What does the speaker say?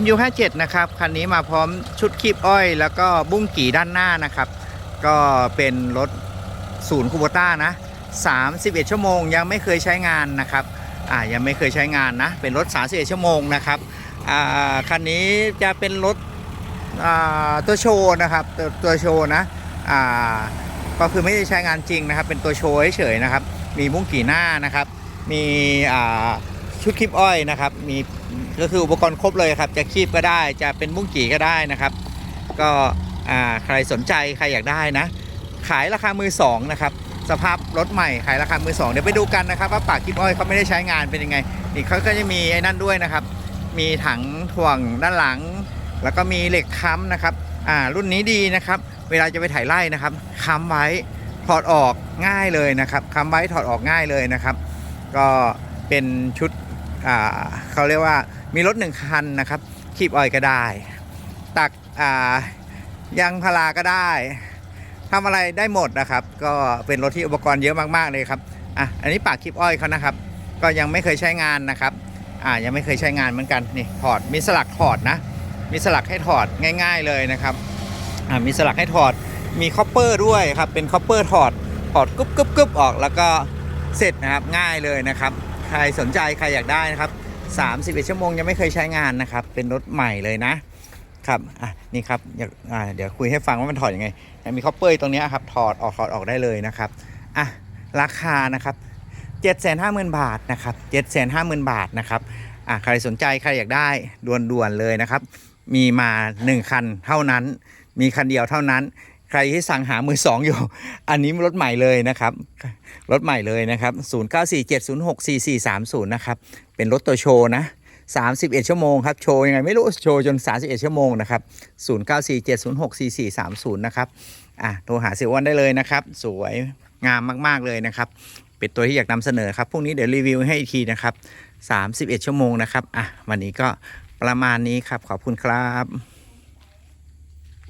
MU57 นะครับคันนี้มาพร้อมชุดคีบอ้อย แล้วก็บุ้งกี่ด้านหน้านะครับ ก็เป็นรถศูนย์คูโบต้านะ 31 ชั่วโมงยังไม่เคยใช้งานนะครับอ่ายังไม่เคยใช้งานนะ เป็นรถ 31 ชั่วโมงนะครับอ่าคันนี้จะเป็นรถอ่าตัวโชว์นะครับตัวตัวโชว์นะอ่าก็คือไม่ได้ใช้งานจริงนะครับ เป็นตัวโชว์เฉยๆนะครับ มีบุ้งกี่หน้านะครับ มีอ่า ชุดคลิปอ้อยนะครับ มีก็คืออุปกรณ์ครบเลยครับ จะคีบก็ได้จะเป็นบุ้งกี่ก็ได้นะครับ ก็อ่าใครสนใจใครอยากได้นะ ขายราคามือสองนะครับสภาพรถใหม่ขายราคามือสองเดี๋ยวไปดูกันนะครับ ว่าปากคลิปอ้อยเขาไม่ได้ใช้งานเป็นยังไงนี่เขาก็จะมีไอ้นั่นด้วยนะครับ มีถังถ่วงด้านหลัง แล้วก็มีเหล็กค้ำนะครับอ่ารุ่นนี้ดีนะครับ เวลาจะไปถ่ายไล่นะครับค้ำไว้ถอดออกง่ายเลยนะครับค้ำไว้ถอดออกง่ายเลยนะครับ ก็เป็นชุด เขาเรียกว่ามีรถหนึ่งคันนะครับคีบอ้อยก็ได้ ตักยางพาราก็ได้ทำอะไรได้หมดนะครับ ก็เป็นรถที่อุปกรณ์เยอะมากๆเลยครับอะอันนี้ปากคีบอ้อยเขานะครับ ก็ยังไม่เคยใช้งานนะครับอ่ายังไม่เคยใช้งานเหมือนกันนี่ถอดมีสลักถอดนะมีสลักให้ถอดง่าย ๆเลยนะครับอ่ามีสลักให้ถอดมีคอปเปอร์ด้วยครับเป็นคอปเปอร์ถอดถอดกึบกึบกึบออกแล้วก็เสร็จนะครับง่ายเลยนะครับ ใครสนใจใครอยากได้นะครับ31ชั่วโมงยังไม่เคยใช้งานนะครับ เป็นรถใหม่เลยนะครับอะนี่ครับอยากอ่าเดี๋ยวคุยให้ฟังว่ามันถอดยังไงมีคอปเปอร์ตรงนี้ครับถอดออกถอดออกได้เลยนะครับอะราคานะครับ750,000 บาทนะครับ750,000 บาทนะครับอะใครสนใจใครอยากได้ด่วนๆเลยนะครับ มีมา 1 คันเท่านั้น มีคันเดียวเท่านั้น ใครที่สั่งหามือสองอยู่ อันนี้รถใหม่เลยนะครับ รถใหม่เลยนะครับ 0947064430 นะครับ เป็นรถตัวโชว์นะ 31 ชั่วโมงครับ โชว์ยังไงไม่รู้ โชว์จน 31 ชั่วโมงนะครับ 0947064430 นะครับ อะ โทรหาเซลวันได้เลยนะครับ สวยงามมาก ๆ เลยนะครับ เป็นตัวที่อยากนำเสนอครับ พรุ่งนี้เดี๋ยวรีวิวให้อีกทีนะครับ 31 ชั่วโมงนะครับ อะ วันนี้ก็ประมาณนี้ครับ ขอบคุณครับ